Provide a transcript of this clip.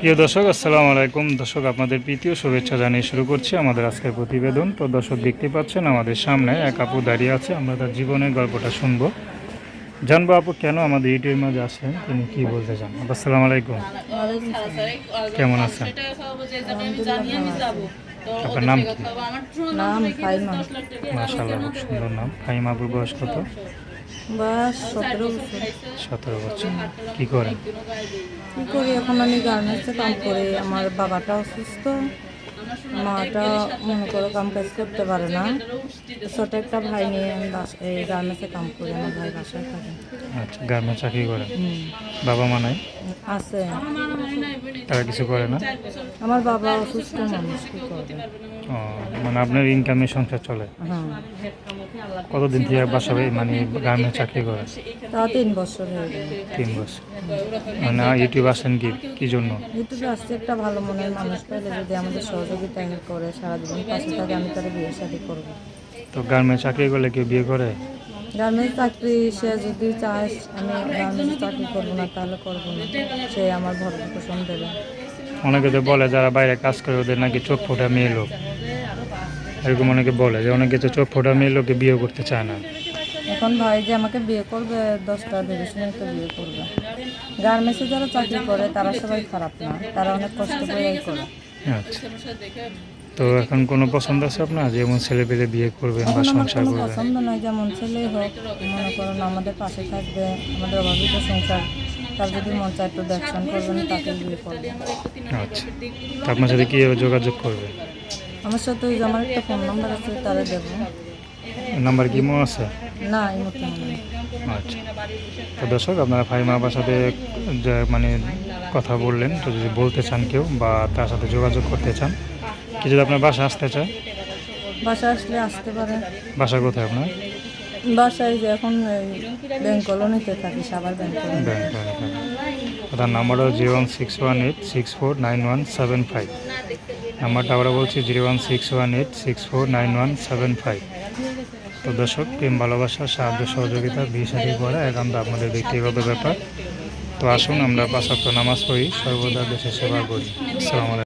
প্রিয় দর্শক আসসালামু আলাইকুম। দর্শক আপনাদের প্রীতীয় শুভেচ্ছা জানিয়ে শুরু করছি আমাদের আজকের প্রতিবেদন। তো দর্শক দেখতে পাচ্ছেন আমাদের সামনে এক আপু দাঁড়িয়ে আছে। আমরা তার জীবনের গল্পটা শুনব। জানব আপু কেন আমাদের ইউটিউবের মাঝে আসেন তিনি কি বলতে চান? আসসালামু আলাইকুম। কেমন আছেন? আপনার নাম কি? নাম ফাইমা। মাশাআল্লাহ খুব সুন্দর নাম। ফাহিমা আপুর বয়স কত? বাস সতেরো বছর। সতেরো বছর। কি করেন কী করি? এখন আমি গার্মেন্টসে কাম করি। আমার বাবাটা অসুস্থ। মাটা মনে করো কাম কাজ করতে পারে না। ছোট একটা ভাই নিয়ে আমি বাস- এই গার্মেন্টসে কাম করি আমার ভাই বাসায় থাকে। আচ্ছা গ্রামে চাকরি হুম, বাবা মা নাই? আছে। তারা কিছু করে না? আমার বাবা অসুস্থ মানুষ কী করবে মানে আপনার ইনকামে সংসার চলে? হ্যাঁ। কতদিন থেকে বাসা মানে গ্রামে চাকরি করে? তা তিন বছর হয়ে গেল। তিন বছর। মানে ইউটিউব আসেন কি? কি জন্য? ইউটিউবে আসছে একটা ভালো মনের মানুষ পেলে যদি আমাদের সহযোগিতা করে সারা জীবন পাশে থাকে আমি তার বিয়ে শাদি করব। তো গ্রামে চাকরি করলে কেউ বিয়ে করে? গার্মেন্টস চাকরি সে যদি চায় আমি গার্মেন্টস চাকরি করব না তাহলে করব না। সে আমার ভরণ পোষণ দেবে। অনেকে তো বলে যারা বাইরে কাজ করে ওদের নাকি চোখ ফোটা মেয়ে লোক। এরকম অনেকে বলে যে অনেকে তো চোখ ফোটা মেয়ে লোককে বিয়ে করতে চায় না। এখন ভাই যে আমাকে বিয়ে করবে দশটা ভেবে শুনে তো বিয়ে করবে। গার্মেন্টসে যারা চাকরি করে তারা সবাই খারাপ না। তারা অনেক কষ্ট করে করে। আচ্ছা। তো এখন কোনো পছন্দ আছে আপনার? যেমন ছেলে পেলে বিয়ে করবেন বা সংসার করবেন? পছন্দ নয় যেমন ছেলেই হোক মনে করুন আমাদের পাশে থাকবে আমাদের অভাবিত সংসার তার যদি মন চায় একটু দেখশন করবেন তাকে বিয়ে করবে। আচ্ছা। তো আপনার সাথে কীভাবে যোগাযোগ করবে? আমার সাথে ওই আমার একটা ফোন নাম্বার আছে তারা দেবো। নাম্বার কি মনে আছে? না এই নেই। আচ্ছা। তো দর্শক আপনারা ফাইমা আবার সাথে যে মানে কথা বললেন তো যদি বলতে চান কেউ বা তার সাথে যোগাযোগ করতে চান কি যদি আপনার বাসা আসতে চায়? বাসা আসলে আসতে পারে। বাসা কোথায় আপনার? বাসায় যে এখন ব্যাংক কলোনিতে থাকি সাবার ব্যাংক ব্যাংক তার নাম্বারও zero one six one eight six four nine one seven five নাম্বারটা আমরা বলছি zero one six one eight six four nine one seven five তো দর্শক প্রেম ভালোবাসা সাহায্য সহযোগিতা বিয়ে শাদী করা একান্ত আপনাদের ব্যক্তিগত ব্যাপার। তো আসুন আমরা পাঁচাত্তর নামাজ পড়ি সর্বদা দেশের সেবা করি। আসসালামু আলাইকুম।